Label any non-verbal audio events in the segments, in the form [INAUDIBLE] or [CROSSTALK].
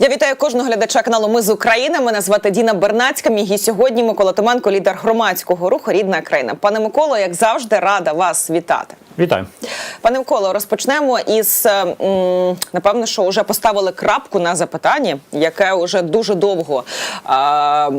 Я вітаю кожного глядача каналу Ми з України. Мене звати Діна Бернацька. Мій сьогодні Микола Томенко, лідер громадського руху Рідна країна. Пане Миколо, як завжди, рада вас вітати. Вітаю. Пане Миколо, розпочнемо із напевно, що вже поставили крапку на запитанні, яке вже дуже довго а,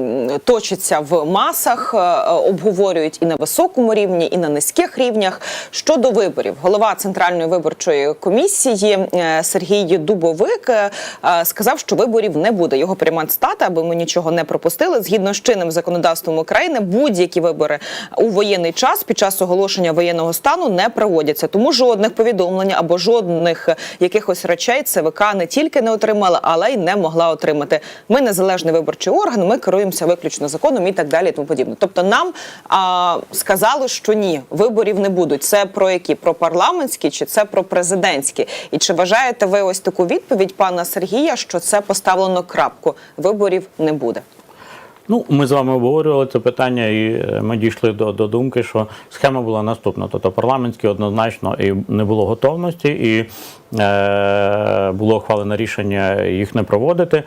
точиться в масах, е, обговорюють і на високому рівні, і на низьких рівнях. Щодо виборів, голова центральної виборчої комісії е, Сергій Дубовик е, е, сказав, що виборів не буде. Його пряма цитата, аби ми нічого не пропустили. Згідно з чинним законодавством України, будь-які вибори у воєнний час під час оголошення воєнного стану не проводяться. Тому жодних повідомлень або жодних якихось речей ЦВК не тільки не отримала, але й не могла отримати. Ми незалежний виборчий орган, ми керуємося виключно законом і так далі. І тому подібне. Тобто, нам а, сказали, що ні, виборів не будуть. Це про які? Про парламентські чи це про президентські? І чи вважаєте ви ось таку відповідь пана Сергія, що це поставлено крапку? Виборів не буде. Ну, ми з вами обговорювали це питання, і е, ми дійшли до, до думки, що схема була наступна. Тобто парламентські однозначно і не було готовності, і було ухвалене рішення їх не проводити е,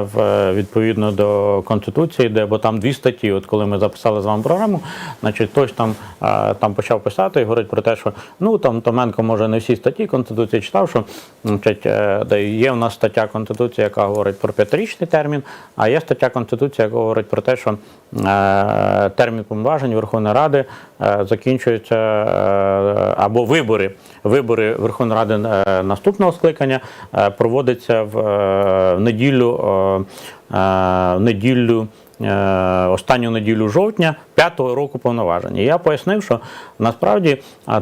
в, відповідно до Конституції, де бо там дві статті. От коли ми записали з вами програму, значить хтось там, е, там почав писати і говорить про те, що ну там Томенко може не всі статті Конституції читав, що значить, е, де є в нас стаття Конституції, яка говорить про п'ятирічний термін, а є стаття Конституції, яка говорить про те, що е, термін повноважень Верховної Ради е, закінчується е, або вибори. Вибори Верховної Ради е, наступного скликання е, проводяться в, е, неділю. е, е, в неділю е, останню неділю жовтня п'ятого року повноваження. Я пояснив, що насправді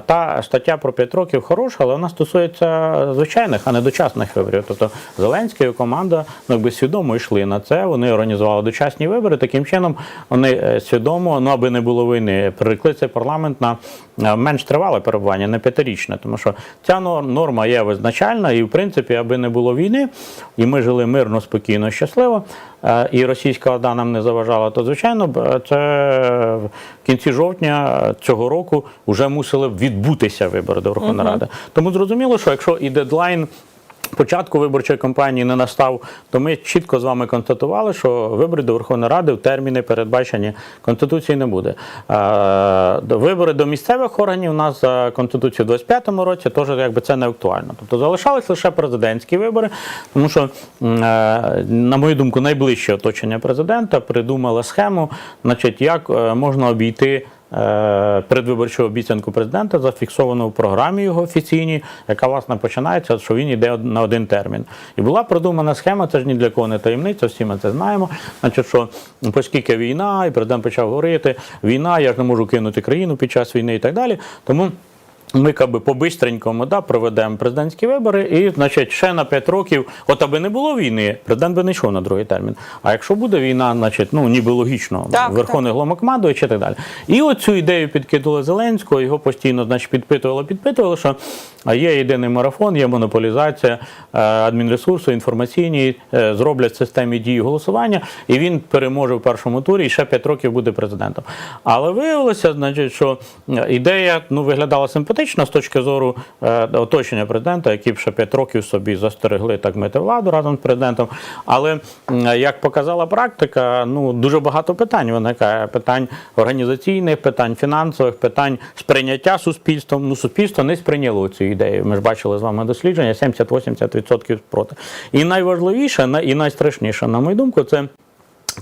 та стаття про 5 років хороша, але вона стосується звичайних, а не дочасних виборів. Тобто Зеленський і команда ну, якби свідомо йшли на це. Вони організували дочасні вибори. Таким чином вони е, свідомо, ну аби не було війни, прирекли цей парламент на е, менш тривале перебування, не п'ятирічне, тому що ця нор- норма є визначальна, і в принципі, аби не було війни, і ми жили мирно, спокійно, щасливо, е, і російська орда нам не заважала, то звичайно б, це в кінці жовтня цього року вже мусили відбутися вибори до Верховної Ради. Тому зрозуміло, що якщо і дедлайн. Початку виборчої кампанії не настав, то ми чітко з вами констатували, що вибори до Верховної Ради в терміни передбачені Конституції не буде. Вибори до місцевих органів у нас за Конституцією в 25-му році теж якби це не актуально. Тобто залишались лише президентські вибори, тому що, е, на мою думку, найближче оточення президента придумало схему, значить, як е, можна обійти. Е, Передвиборчу обіцянку президента зафіксовано в програмі його офіційній, яка власне починається, що він йде на один термін. І була продумана схема, це ж ні для кого не таємниця, всі ми це знаємо. Значить, що оскільки війна, і президент почав говорити, війна, я ж не можу кинути країну під час війни і так далі. Тому ми каби по-бистренькому да, проведемо президентські вибори, і значить ще на 5 років, от аби не було війни, президент би не йшов на другий термін. А якщо буде війна, значить, ну ніби логічно, Так, верховний головнокомандуючий і так далі. І оцю ідею підкидали Зеленського, його постійно значить, підпитували, підпитували, що а є єдиний марафон, є монополізація е, адмінресурсу, інформаційні, е, зроблять системі дії голосування, і він переможе в першому турі і ще 5 років буде президентом. Але виявилося, значить, що е, ідея ну, виглядала симпатично з точки зору оточення президента, які б ще 5 років собі застерегли так мити владу разом з президентом. Але як показала практика, ну дуже багато питань виникає. Питань організаційних, питань фінансових, питань сприйняття суспільством. Ну, суспільство не сприйняло цю ідею. Ми ж бачили з вами дослідження: 70-80% проти. І найважливіше, на- і найстрашніше, на мою думку, це.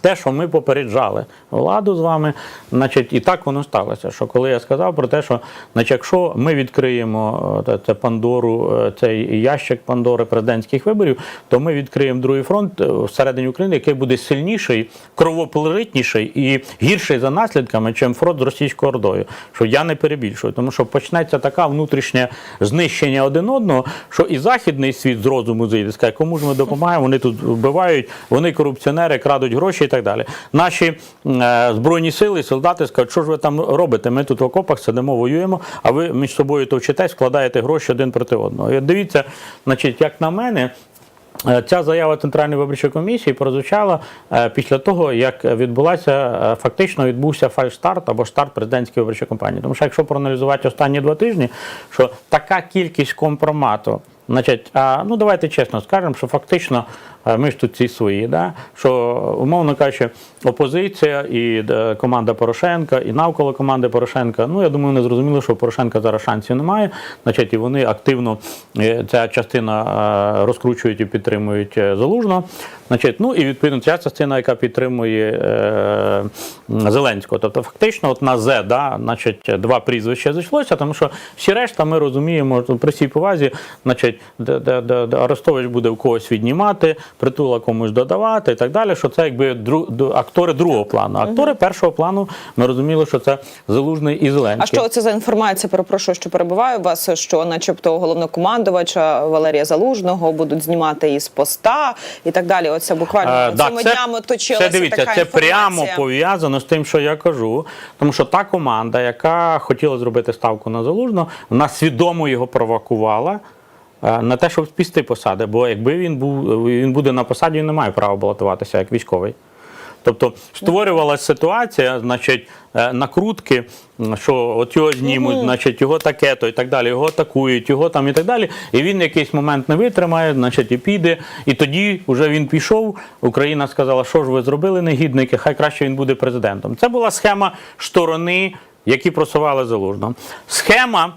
Те, що ми попереджали владу з вами, значить, і так воно сталося. Що коли я сказав про те, що значить, якщо ми відкриємо це Пандору, е, цей ящик Пандори президентських виборів, то ми відкриємо другий фронт е, всередині України, який буде сильніший, кровополитніший і гірший за наслідками, чим фронт з російською ордою. Що я не перебільшую, тому що почнеться така внутрішнє знищення один одного, що і західний світ з розуму зійде, скаже, кому ж ми допомагаємо, вони тут вбивають, вони корупціонери, крадуть гроші і так далі. Наші е, збройні сили, солдати скажуть, що ж ви там робите? Ми тут в окопах сидимо, воюємо, а ви між собою товчитесь, вкладаєте гроші один проти одного. І дивіться, значить, як на мене. Е, Ця заява Центральної виборчої комісії прозвучала е, після того, як відбулася фактично відбувся фальстарт або старт президентської виборчої кампанії. Тому що якщо проаналізувати останні два тижні, що така кількість компромату, значить, ну давайте чесно скажемо, що фактично ми ж тут ці свої. Да? Що, умовно кажучи, опозиція і е, команда Порошенка, і навколо команди Порошенка. Ну, я думаю, вони зрозуміли, що Порошенка зараз шансів немає. Значить, і вони активно е, ця частина е, розкручують і підтримують залужно. Значить, ну і відповідно ця частина, яка підтримує е, Зеленського. Тобто, фактично, от на З, да, значить, два прізвища зайшлося, тому що всі решта ми розуміємо, при всій повазі, значить, де, де, де, де Арестович буде в когось віднімати, притула комусь додавати і так далі. Що це якби дру, актори другого плану. Актори першого плану ми розуміли, що це Залужний і Зеленський. А що це за інформація? Перепрошую, що перебуваю вас, що, начебто, головнокомандувача Валерія Залужного будуть знімати із поста і так далі. Оце буквально Е, да, цими днями точилася це дивіться, така це інформація. прямо пов'язано з тим, що я кажу. Тому що та команда, яка хотіла зробити ставку на залужно, вона свідомо його провокувала. На те, щоб спісти посади, бо якби він був він буде на посаді, він не має права балотуватися як військовий. Тобто створювалася ситуація, значить, е, накрутки, що от його знімуть, значить, його таке, то і так далі, його атакують, його там і так далі. І він якийсь момент не витримає, значить, і піде. І тоді вже він пішов. Україна сказала, що ж ви зробили, негідники, хай краще він буде президентом. Це була схема сторони, які просували залужно. Схема.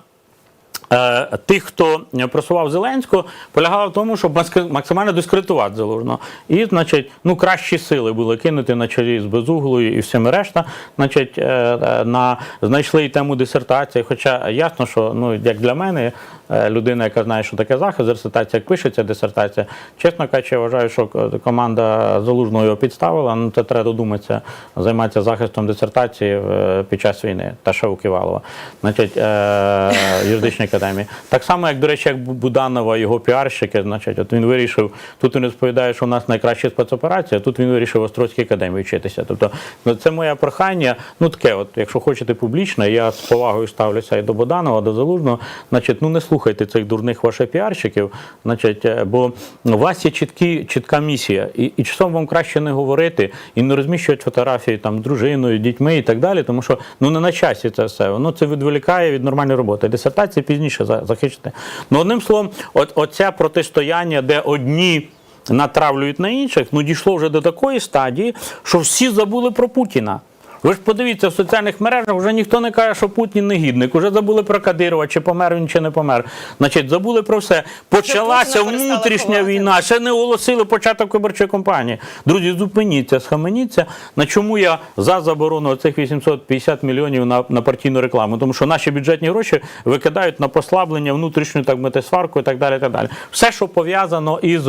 Е, Тих, хто просував Зеленського, полягала в тому, щоб максимально дискредитувати Залужного. І, значить, ну кращі сили були кинути на чолі з Безуглою і всіми решта. Значить, е, е, на знайшли і тему дисертації. Хоча ясно, що ну як для мене, людина, яка знає, що таке захист, дисертація, як пишеться дисертація. Чесно кажучи, я вважаю, що команда Залужного його підставила. Ну це треба додуматися, займатися захистом дисертації е, під час війни, та ще у Ківалова. Значить, е, [LAUGHS] юридичній академії. Так само, як, до речі, як Буданова, його піарщики, значить, от він вирішив, тут він розповідає, що у нас найкраща спецоперація, тут він вирішив в Острозькій академії вчитися. Тобто, ну, це моє прохання. Ну таке, от, якщо хочете публічно, я з повагою ставлюся і до Буданова, до Залужного, значить, ну не слухайте цих дурних ваших піарщиків, значить, е, бо у вас є чіткі, чітка місія, і, і часом вам краще не говорити і не розміщувати фотографії там дружиною, дітьми і так далі, тому що ну не на часі це все. Воно це відволікає від нормальної роботи. Дисертації пізніше за- захищати. Ну, одним словом, от, оце протистояння, де одні. Натравлюють на інших, ну дійшло вже до такої стадії, що всі забули про Путіна. Ви ж подивіться в соціальних мережах, вже ніхто не каже, що Путін негідник. Уже забули про Кадирова, чи помер він, чи не помер. Значить, забули про все. Почалася внутрішня війна. Ще не оголосили початок виборчої кампанії. Друзі, зупиніться, схаменіться. На чому я за заборону цих 850 мільйонів на, на партійну рекламу? Тому що наші бюджетні гроші викидають на послаблення внутрішню так мати сварку і так далі. Так далі. Все, що пов'язано із.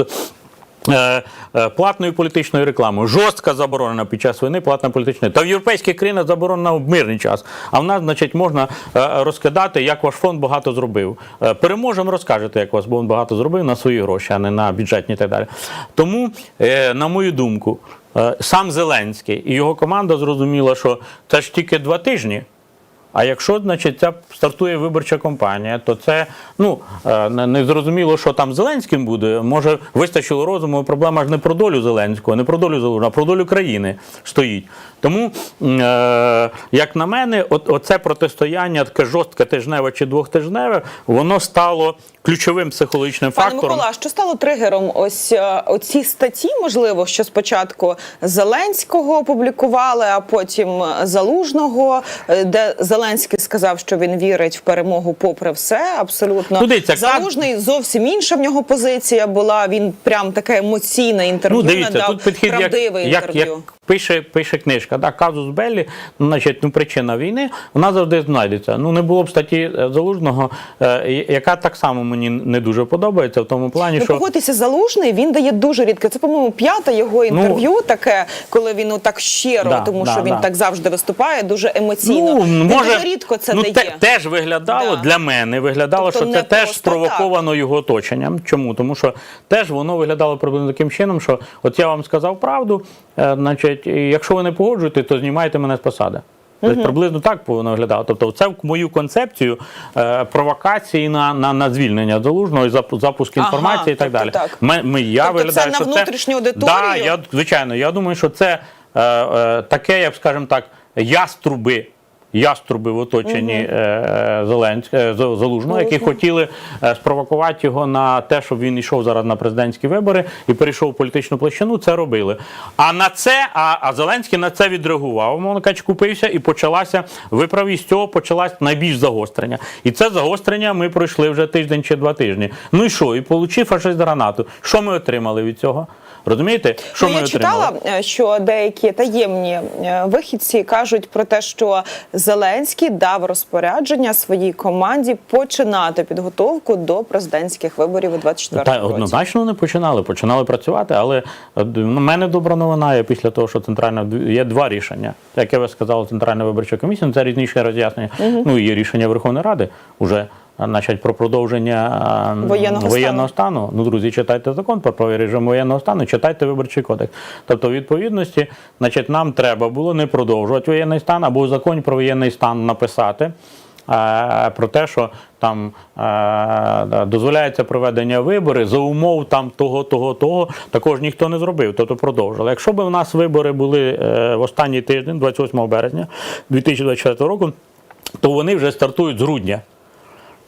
Е, е, Платною політичною рекламою. Жорстко заборонена під час війни платна політична. Та в європейських країнах заборонена в мирний час. А в нас, значить, можна е, розкидати, як ваш фонд багато зробив. Переможемо, розкажете, як ваш фонд багато зробив на свої гроші, а не на бюджетні і так далі. Тому, на мою думку, сам Зеленський і його команда зрозуміла, що це ж тільки два тижні. А якщо, значить, ця стартує виборча кампанія, то це ну е, не зрозуміло, що там з Зеленським буде. Може, вистачило розуму. Проблема ж не про долю Зеленського, не про долю Зеленського, а про долю країни стоїть. Тому, е, як на мене, оце протистояння, таке жорстке тижневе чи двохтижневе, воно стало ключовим психологічним Пане фактором. Микола, що стало тригером? Ось е, оці статті, можливо, що спочатку Зеленського опублікували, а потім Залужного, де Зеленський сказав, що він вірить в перемогу попри все. Абсолютно Ну, дивіться, залужний зовсім інша в нього позиція була. Він прям таке емоційне інтерв'ю Ну, надав тут підхід правдиве як, інтерв'ю. як пише, пише книжка, да, казус Беллі, ну, значить, ну, причина війни, вона завжди знайдеться. Ну, не було б статті е, Залужного, е, яка так само мені не дуже подобається, в тому плані, Ну, що. погодьтеся, залужний він дає дуже рідко. Це, по-моєму, п'яте його інтерв'ю, таке, коли він так щиро, Ну, Да, тому да, що він да. так завжди виступає, дуже емоційно. Ну, Він може, дуже рідко це ну, дає. те- теж виглядало Да. для мене, виглядало, Тобто що це теж спровоковано його оточенням. Чому? Тому що теж воно виглядало приблизно таким чином, що от я вам сказав правду, е, значить, і якщо ви не погоджуєте, то знімайте мене з посади. Тобто, приблизно так воно виглядало. Тобто, це в мою концепцію е, провокації на, на, на звільнення залужного і запуск запуск Ага, інформації і так тобто далі. так. Ми, ми, я Тобто це виглядаю, на що внутрішню це, аудиторію? Да, я, звичайно, я думаю, що це е, е, таке, я б скажімо так, яструби яструби в оточенні е, Зеленськ, е, Залужного, які хотіли е, спровокувати його на те, щоб він йшов зараз на президентські вибори і перейшов в політичну площину. Це робили. А на це, а, а Зеленський на це відреагував. Умовно кажучи, купився і почалася. Ви праві з цього почалась найбільш загострення. І це загострення ми пройшли вже тиждень чи два тижні. Ну і що? І получив фашист гранату. Що ми отримали від цього? Розумієте? Що ну, ми я отримали? читала, е, що деякі таємні е, вихідці кажуть про те, що Зеленський дав розпорядження своїй команді починати підготовку до президентських виборів у 24 Та році. однозначно не починали, починали працювати, але е, в мене добра новина є після того, що центральна є два рішення. Яке ви сказали, Центральна виборча комісія, ну, це різніше роз'яснення. Ну і є рішення Верховної Ради уже. Значить, про продовження Воєнного воєнного стану. Ну, друзі, читайте закон про правий режим воєнного стану, читайте виборчий кодекс. Тобто, в відповідності, значить, нам треба було не продовжувати воєнний стан або в законі про воєнний стан написати про те, що там дозволяється проведення виборів за умов там того, того, того, також ніхто не зробив, тобто продовжили. Якщо б у нас вибори були е, в останній тиждень, 28 березня 2024 року, то вони вже стартують з грудня.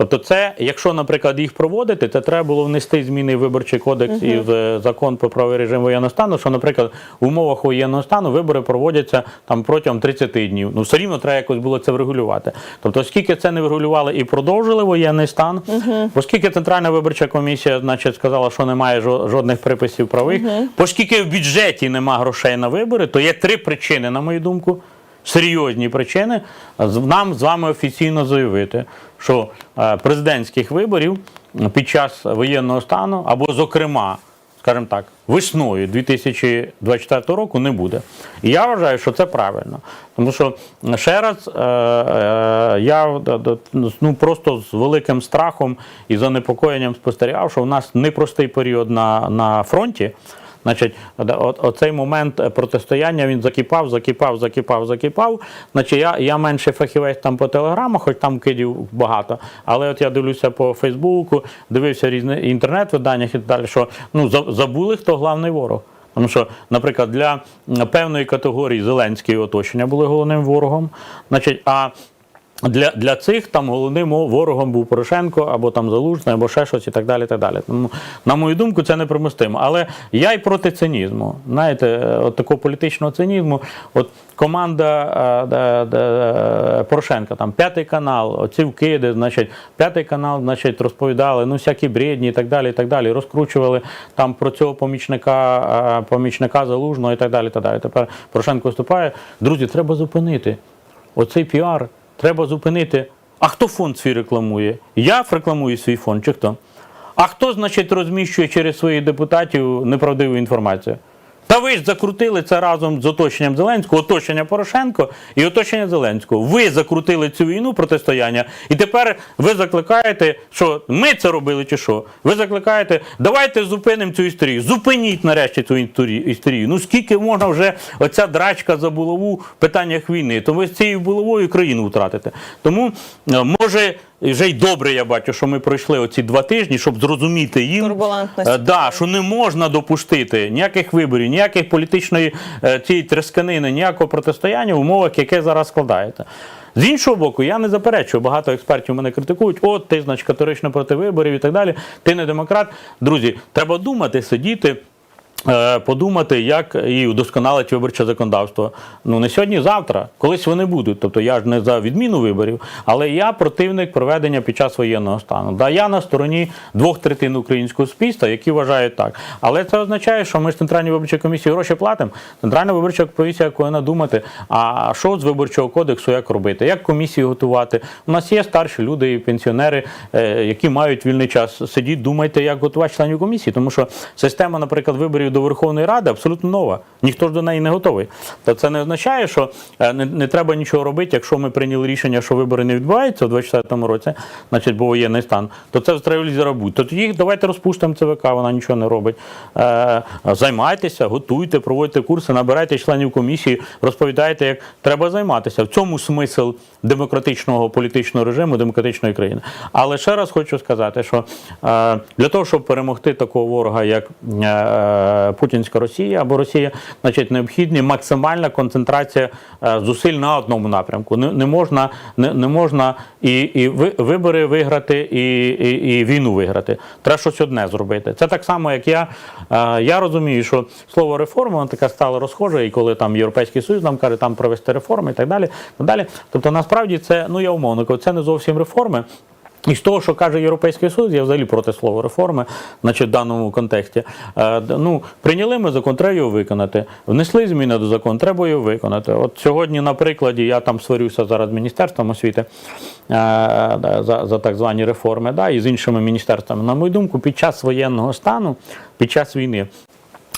Тобто, це, якщо, наприклад, їх проводити, це треба було внести зміни в виборчий кодекс і в е, закон про правий режим воєнного стану, що, наприклад, в умовах воєнного стану вибори проводяться там протягом 30 днів. Ну, все рівно треба якось було це врегулювати. Тобто, оскільки це не врегулювали і продовжили воєнний стан, оскільки Центральна виборча комісія, значить, сказала, що немає жо- жодних приписів правих, оскільки в бюджеті нема грошей на вибори, то є три причини, на мою думку серйозні причини нам з вами офіційно заявити, що е, президентських виборів під час воєнного стану або, зокрема, скажімо так, весною 2024 року не буде. І я вважаю, що це правильно. Тому що ще раз е, е, я д- ну, просто з великим страхом і занепокоєнням спостерігав, що в нас непростий період на, на фронті. Значить, оцей момент е, протистояння він закипав, закипав, закипав, закипав. Значить, я, я менше фахівець там по телеграмах, хоч там кидів багато. Але от я дивлюся по Фейсбуку, дивився різні інтернет-виданнях і далі, що ну, забули, хто головний ворог. Тому що, наприклад, для певної категорії Зеленський і оточення були головним ворогом. Значить, а для, для цих там головним ворогом був Порошенко або там Залужний, або ще щось і так далі. так далі. Тому, на мою думку, це непримустимо. Але я й проти цинізму. Знаєте, е, от такого політичного цинізму. От команда е, де, де, Порошенка, там п'ятий канал, оці вкиди, значить, п'ятий канал, значить, розповідали, ну всякі бредні і так далі, і так далі. Розкручували там про цього помічника, е, помічника залужного і так далі. так далі. Тепер Порошенко виступає. Друзі, треба зупинити. Оцей піар треба зупинити. А хто фонд свій рекламує? Я рекламую свій фонд чи хто? А хто, значить, розміщує через своїх депутатів неправдиву інформацію? Та ви ж закрутили це разом з оточенням Зеленського, оточення Порошенко і оточення Зеленського. Ви закрутили цю війну протистояння, і тепер ви закликаєте, що ми це робили чи що? Ви закликаєте, давайте зупинимо цю історію. Зупиніть нарешті цю історію-. Ну скільки можна вже оця драчка за булаву в питаннях війни, то ви з цією булавою країну втратите. Тому е, може. Вже й добре, я бачу, що ми пройшли оці два тижні, щоб зрозуміти їм, е, да, що не можна допустити ніяких виборів, ніяких політичної е, цієї тресканини, ніякого протистояння в умовах, яке зараз складається. З іншого боку, я не заперечую, багато експертів мене критикують, от ти, значить, категорично проти виборів і так далі. Ти не демократ. Друзі, треба думати, сидіти. Е, Подумати, як і удосконалити виборче законодавство. Ну не сьогодні, завтра, колись вони будуть. Тобто я ж не за відміну виборів, але я противник проведення під час воєнного стану. Да, я на стороні двох третин українського суспільства, які вважають так. Але це означає, що ми ж центральній виборчій комісії гроші платимо. Центральна виборча комісія повинна думати, а що з виборчого кодексу, як робити, як комісію готувати. У нас є старші люди і пенсіонери, е, які мають вільний час. Сидіть, думайте, як готувати членів комісії, тому що система, наприклад, виборів до Верховної Ради абсолютно нова. Ніхто ж до неї не готовий. То це не означає, що е, не, не треба нічого робити, якщо ми прийняли рішення, що вибори не відбуваються у 2024 році, значить, бо воєнний стан, то це встраюють зарабуть. То тоді давайте розпустимо ЦВК, вона нічого не робить. Е, займайтеся, готуйте, проводьте курси, набирайте членів комісії, розповідайте, як треба займатися. В цьому смисл демократичного політичного режиму, демократичної країни. Але ще раз хочу сказати, що е, для того, щоб перемогти такого ворога, як е, путінська Росія або Росія, значить необхідна максимальна концентрація е, зусиль на одному напрямку. Не, не можна, не, не можна і, і вибори виграти, і, і, і війну виграти. Треба щось одне зробити. Це так само, як я. Я розумію, що слово реформа воно таке стало розхоже, і коли там Європейський Союз нам каже, там провести реформи і так далі. Так далі. Тобто, насправді це, ну я умовно кажу, це не зовсім реформи. І з того, що каже Європейський Союз, я взагалі проти слова реформи, значить, в даному контексті. Е, ну, прийняли ми закон, треба його виконати. Внесли зміни до закону, треба його виконати. От сьогодні, на прикладі, я там сварюся зараз з Міністерством освіти е, за, за так звані реформи, да, і з іншими міністерствами. На мою думку, під час воєнного стану, під час війни.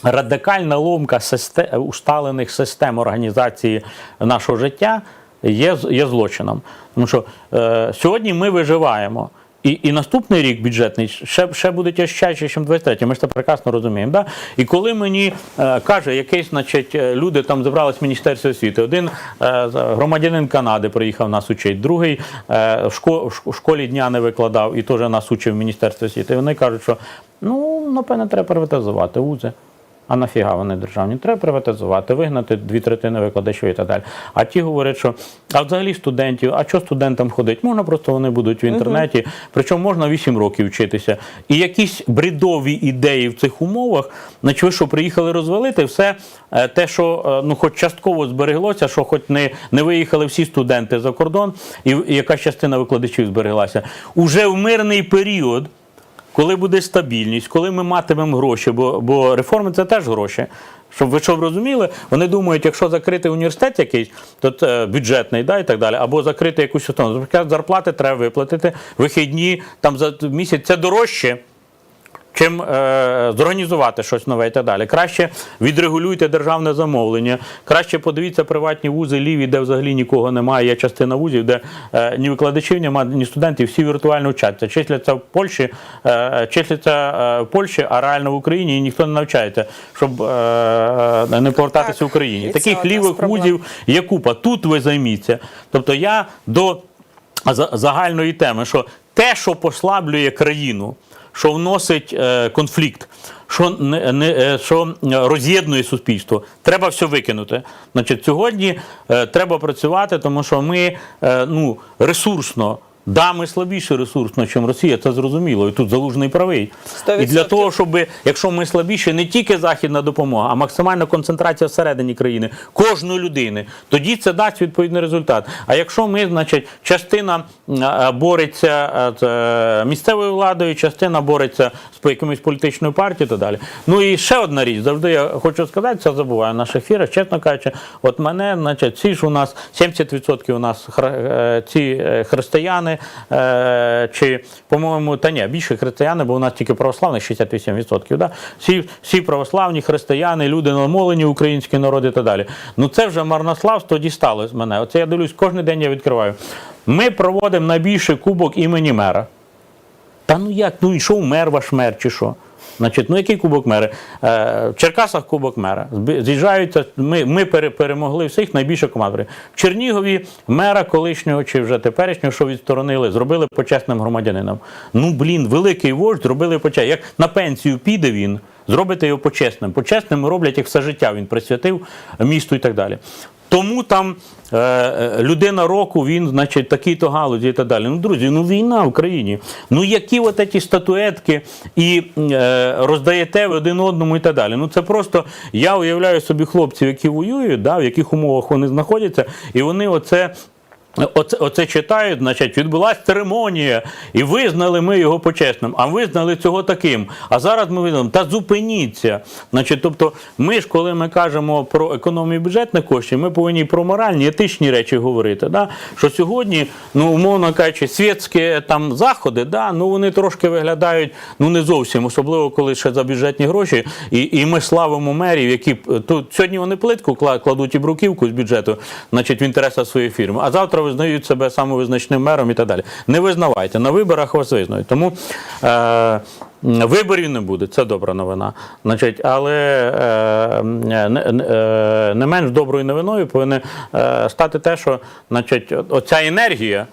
Радикальна ломка систем, усталених систем організації нашого життя є, є злочином. Тому що е, сьогодні ми виживаємо. І, і наступний рік бюджетний ще, ще буде тяжчайший, ніж 23 Ми ж це прекрасно розуміємо. Да? І коли мені е, каже, якийсь, значить, е, люди там зібрались в Міністерстві освіти, один е, громадянин Канади приїхав нас учить, другий е, в шко- в школі дня не викладав і теж нас учив в Міністерстві освіти. Вони кажуть, що ну, напевне, треба приватизувати вузи. А нафіга вони державні? Треба приватизувати, вигнати дві третини викладачів і так далі. А ті говорять, що а взагалі студентів, а що студентам ходить? Можна просто вони будуть в інтернеті, причому можна 8 років вчитися. І якісь бредові ідеї в цих умовах, значить, ви що приїхали розвалити, все е, те, що е, ну, хоч частково збереглося, що хоч не, не виїхали всі студенти за кордон, і, і якась частина викладачів збереглася. Уже в мирний період коли буде стабільність, коли ми матимемо гроші, бо, бо реформи це теж гроші. Щоб ви що розуміли, вони думають, якщо закрити університет якийсь, то е, бюджетний, да, і так далі, або закрити якусь установу. Зарплати треба виплатити, вихідні там за місяць це дорожче. Чим е, зорганізувати щось нове і так далі. Краще відрегулюйте державне замовлення, краще подивіться приватні вузи ліві, де взагалі нікого немає. Є частина вузів, де е, ні викладачів немає, ні студентів, всі віртуально вчаться. Числяться в Польщі, е, числяться е, в Польщі, а реально в Україні і ніхто не навчається, щоб е, не повертатися Так, в Україні. Таких лівих вузів є купа. Тут ви займіться. Тобто я до загальної теми, що те, що послаблює країну, що вносить е, конфлікт, що, не, не, е, що е, роз'єднує суспільство, треба все викинути. Значить, сьогодні треба працювати, тому що ми ну, ресурсно. Да, ми слабіше ресурсно, ніж Росія, це зрозуміло. І тут залужний правий. Сто І для того, щоб якщо ми слабіші, не тільки західна допомога, а максимальна концентрація всередині країни кожної людини, тоді це дасть відповідний результат. А якщо ми, значить, частина бореться е, з е, місцевою владою, частина бореться з якимось політичною партією, так далі. Ну і ще одна річ, завжди я хочу сказати, це забуваю в наших ефірах, чесно кажучи, от мене, значить, ці ж у нас 70% у нас е, ці е, християни, е, чи, по-моєму, та ні, більше християни, бо у нас тільки православних 68%. Да? Всі, всі православні християни, люди намолені, український народ і так далі. Ну це вже марнославство дістало з мене. Оце я дивлюсь, кожен день я відкриваю. Ми проводимо найбільший кубок імені мера. Та ну як? Ну і що мер ваш мер чи що? Значить, ну який кубок мера? Е, в Черкасах кубок мера. З'їжджаються, ми, ми перемогли всіх найбільше команд. В Чернігові мера колишнього чи вже теперішнього, що відсторонили, зробили почесним громадянином. Ну блін, великий вождь зробили почесним. Як на пенсію піде він, зробите його почесним. Почесним роблять як все життя. Він присвятив місту і так далі. Тому там е, е, людина року, він, значить, такий-то галузі і так далі. Ну, друзі, ну війна в країні. Ну які от ці статуетки і е, роздаєте один одному і так далі. Ну це просто я уявляю собі хлопців, які воюють, да, в яких умовах вони знаходяться, і вони оце. Оце, оце читають, значить, відбулася церемонія, і визнали ми його почесним, а визнали цього таким. А зараз ми визнаємо, та зупиніться. Значить, тобто, ми ж, коли ми кажемо про економію бюджетних коштів, ми повинні про моральні, етичні речі говорити. Да? Що сьогодні, ну, умовно кажучи, світські там заходи, да, ну вони трошки виглядають ну не зовсім, особливо коли ще за бюджетні гроші. І, і ми славимо мерів, які е, тут сьогодні вони плитку кладуть і бруківку з бюджету, значить, в інтересах своєї фірми, а завтра визнають себе самовизначним мером і так далі. Не визнавайте, на виборах вас визнають. Тому е, виборів не буде, це добра новина. Значить, але е, не, не, е, не менш доброю новиною повинна е, стати те, що значить, оця енергія.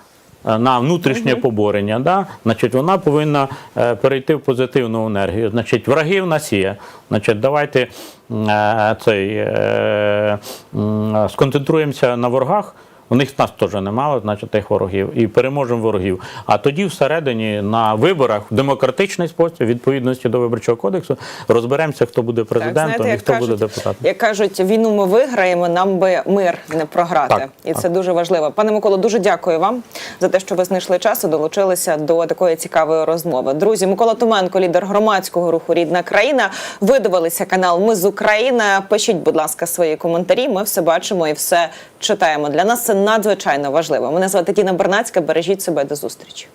е, на внутрішнє поборення, да? значить, вона повинна е, перейти в позитивну енергію. Значить, враги в нас є. Значить, давайте е, цей, е, м, сконцентруємося на ворогах. У них нас теж немало, значить, тих ворогів, і переможемо ворогів. А тоді всередині на виборах в демократичний спосіб, відповідності до виборчого кодексу, розберемося, хто буде президентом і хто буде депутатом. Як кажуть, війну ми виграємо, нам би мир не програти. Так, і так. це дуже важливо. Пане Миколо, дуже дякую вам за те, що ви знайшли час і долучилися до такої цікавої розмови. Друзі, Микола Туменко, лідер громадського руху Рідна країна. Ви дивилися канал Ми з України. Пишіть, будь ласка, свої коментарі. Ми все бачимо і все читаємо. Для нас це надзвичайно важливо. Мене звати Тіна Бернацька. Бережіть себе до зустрічі.